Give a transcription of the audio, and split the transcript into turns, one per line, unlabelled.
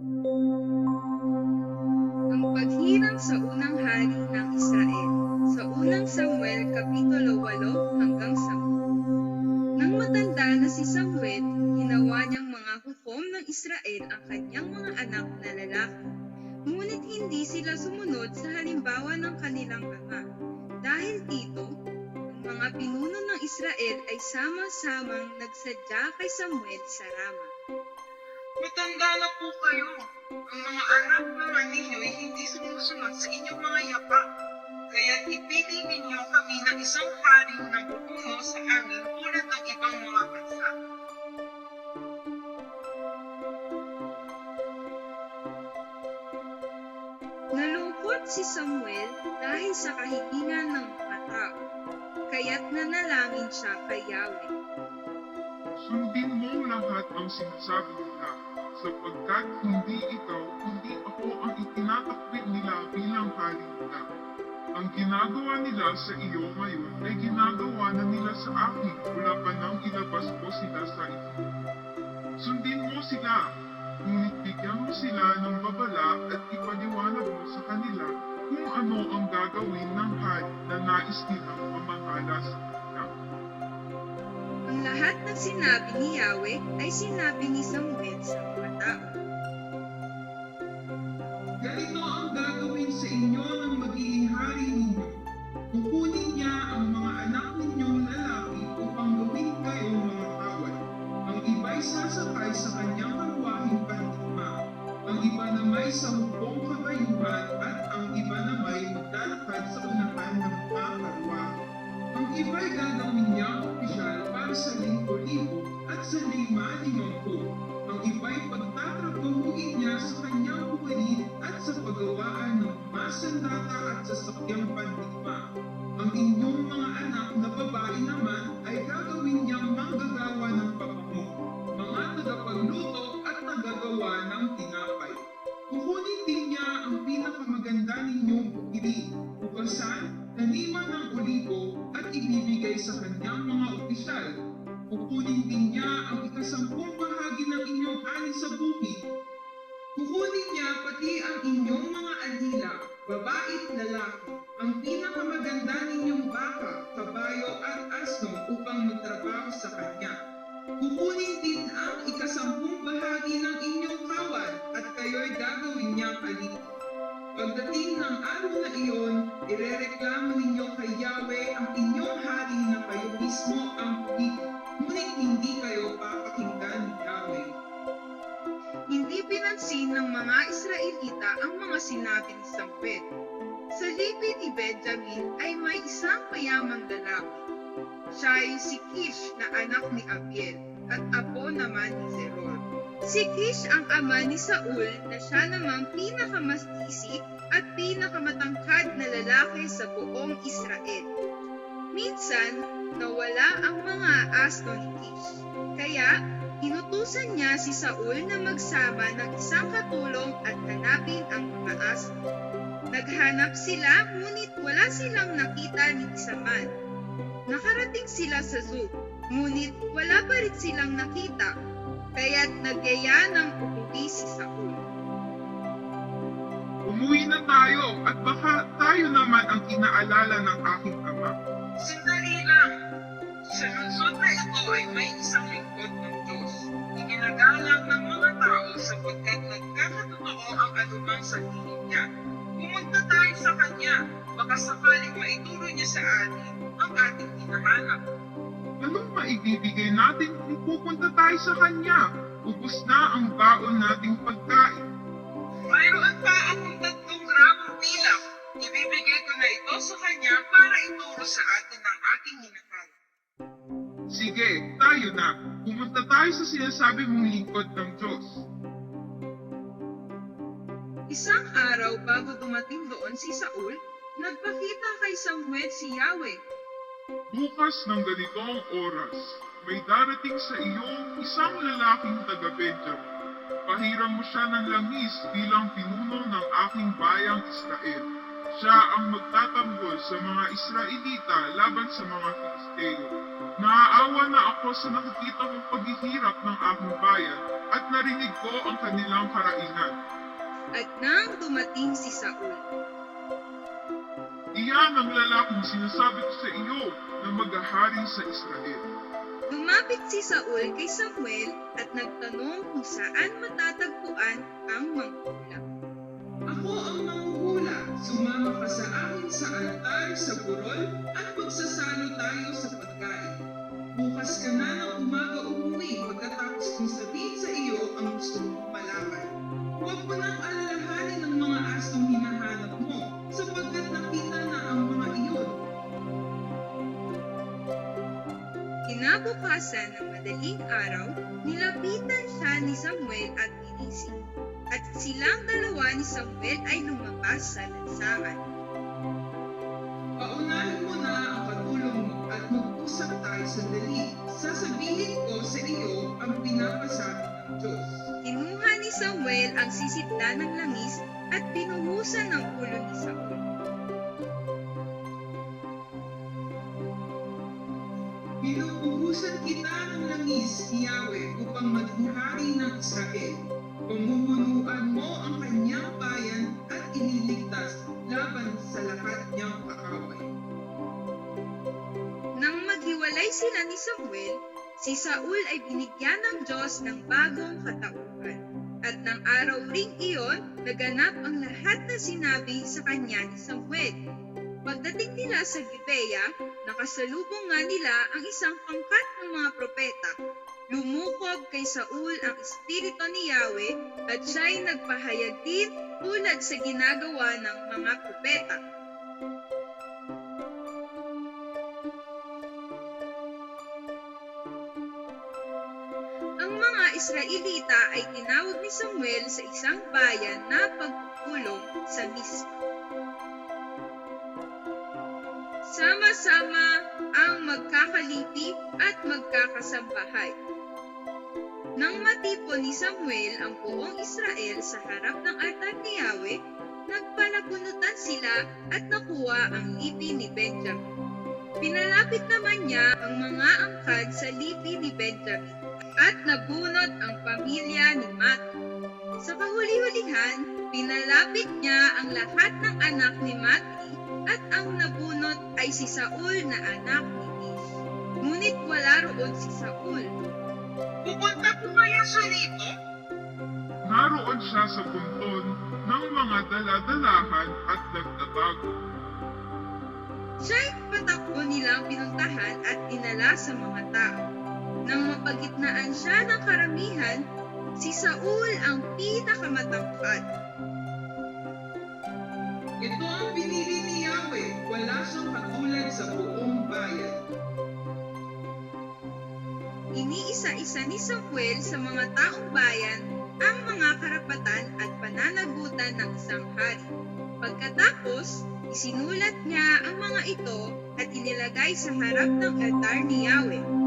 Ang paghirang sa unang hari ng Israel sa unang Samuel Kapitulo 8 hanggang 10. Nang matanda na si Samuel, ginawa niyang mga hukom ng Israel ang kanyang mga anak na lalaki. Ngunit hindi sila sumunod sa halimbawa ng kanilang ama. Dahil dito, ang mga pinuno ng Israel ay sama-samang nagsadya kay Samuel sa Rama.
Matanda na po kayo. Ang mga anak naman ninyo ay hindi sumusunod sa inyong mga yapa. Kaya ipili ninyo kami ng isang hari na pupuno sa amin tulad ng ibang mga bansa.
Nalungkot si Samuel dahil sa kahilingan ng mga tao, kaya't nanalangin siya kay Yahweh.
Sundin mo lahat ang sinasabi sapagkat hindi ikaw, kundi ako ang itinatakbit nila bilang hari nila. Ang ginagawa nila sa iyo ngayon ay ginagawa na nila sa akin mula pa nang ilabas ko sila sa iyo. Sundin mo sila, ngunit bigyan mo sila ng babala at ipaliwanag mo sa kanila kung ano ang gagawin ng hari na nais nilang mamahala sa kanila.
Ang lahat ng sinabi ni Yahweh ay sinabi ni Samuel sa mga
ng masandata at sasakyang pandigma. Ang inyong mga anak na babae naman ay gagawin niyang manggagawa ng pabango, mga tagapagluto at nagagawa ng tinapay. Kukunin din niya ang pinakamaganda ninyong bukirin, bukasan, taniman ng olibo at ibibigay sa kanyang mga opisyal. Kukunin din niya ang ikasampung bahagi ng inyong ani sa bukid. Kukunin niya pati asno upang magtrabaho sa kanya. Kukunin din ang ikasampung bahagi ng inyong kawan at kayo'y gagawin niyang aliti. Pagdating ng araw na iyon, irereklamo ninyo kay Yahweh ang inyong hari na kayo mismo ang pumili, ngunit hindi kayo papakinggan ni Yahweh.
Hindi pinansin ng mga Israelita ang mga sinabi ni Samuel. Sa lipi ni Benjamin ay may isang mayamang lalaki. Siya ay si Kish na anak ni Abiel at apo naman ni Zeror. Si Kish ang ama ni Saul na siya namang pinakamasisik at pinakamatangkad na lalaki sa buong Israel. Minsan, nawala ang mga asno ni Kish. Kaya, inutusan niya si Saul na magsama ng isang katulong at hanapin ang mga asno. Naghanap sila ngunit wala silang nakita ni isa man. Nakarating sila sa zoo, ngunit wala pa rin silang nakita, kaya't nagyaya ng umuwi si Saul.
Umuwi na tayo at baka tayo naman ang inaalala ng aking ama.
Sandali lang! Sa lungsod na ito ay may isang lingkod ng Diyos. Iginagalang ng mga tao sapagkat nagkakatotoo ang anumang sabihin sa kanya?
Ubus na ang baon nating pagkain.
Mayroon pa akong tatlong ramong pilak. Ibibigay ko na ito sa Kanya para ituro sa atin ang ating hinahanap.
Sige, tayo na. Pumunta tayo sa sinasabi mong lingkod ng Diyos.
Isang araw bago dumating doon si Saul, nagpakita kay Samuel si Yahweh.
Bukas ng ganitong oras, may darating sa iyo isang lalaking taga-Benjamin. Pahiram mo siya ng langis bilang pinuno ng aking bayang Israel. Siya ang magtatanggol sa mga Israelita laban sa mga Filisteo. Naaawa na ako sa nakikita kong paghihirap ng aking bayan at narinig ko ang kanilang karainan.
At nang dumating si Saul,
Iyan ang lalaking sinasabi ko sa iyo na maghahari sa Israel.
Lumapit si Saul kay Samuel at nagtanong kung saan matatagpuan ang mangkukulam.
Ako ang manghuhula. Sumama ka sa akin
Kinabukasan ng madaling araw, nilapitan siya ni Samuel at ginising. At silang dalawa ni Samuel ay lumabas sa lansangan.
Paunahin mo na ang katulong mo at mag-usap tayo sandali. Sasabihin ko sa iyo ang pinapasabi ng Diyos.
Kinuha ni Samuel ang sisitla ng langis at binuhusan ng ulo ni Saul. Sila ni Samuel, si Saul ay binigyan ng Diyos ng bagong katauhan. At ng araw ring iyon, naganap ang lahat na sinabi sa kanya ni Samuel. Pagdating nila sa Gibea, nakasalubong nga nila ang isang pangkat ng mga propeta. Lumukob kay Saul ang espiritu ni Yahweh at siya'y nagpahayag din tulad sa ginagawa ng mga propeta. Israelita ay tinawag ni Samuel sa isang bayan na pagpupulong sa Mispa. Sama-sama ang magkakalipi at magkakasambahay. Nang matipon ni Samuel ang buong Israel sa harap ng altar ni Yahweh, nagpalabunutan sila at nakuha ang lipi ni Benjamin. Pinalapit naman niya ang mga angkad sa lipi ni Benjamin at nabunot ang pamilya ni Mati. Sa kahuli-hulihan, pinalapit niya ang lahat ng anak ni Mati at ang nabunot ay si Saul na anak ni Kish. Ngunit wala roon si Saul.
Pupunta po kaya siya rito?
Naroon siya sa bunton ng mga daladalahan at nagtatago.
Siya'y patakbo nilang pinuntahan at dinala sa mga tao. Nang mapagitnaan siya ng karamihan, si Saul ang pinakamatangkad.
Ito ang pinili ni Yahweh, wala siyang katulad sa buong bayan.
Iniisa-isa ni Samuel sa mga taong bayan ang mga karapatan at pananagutan ng isang hari. Pagkatapos, isinulat niya ang mga ito at inilagay sa harap ng altar ni Yahweh.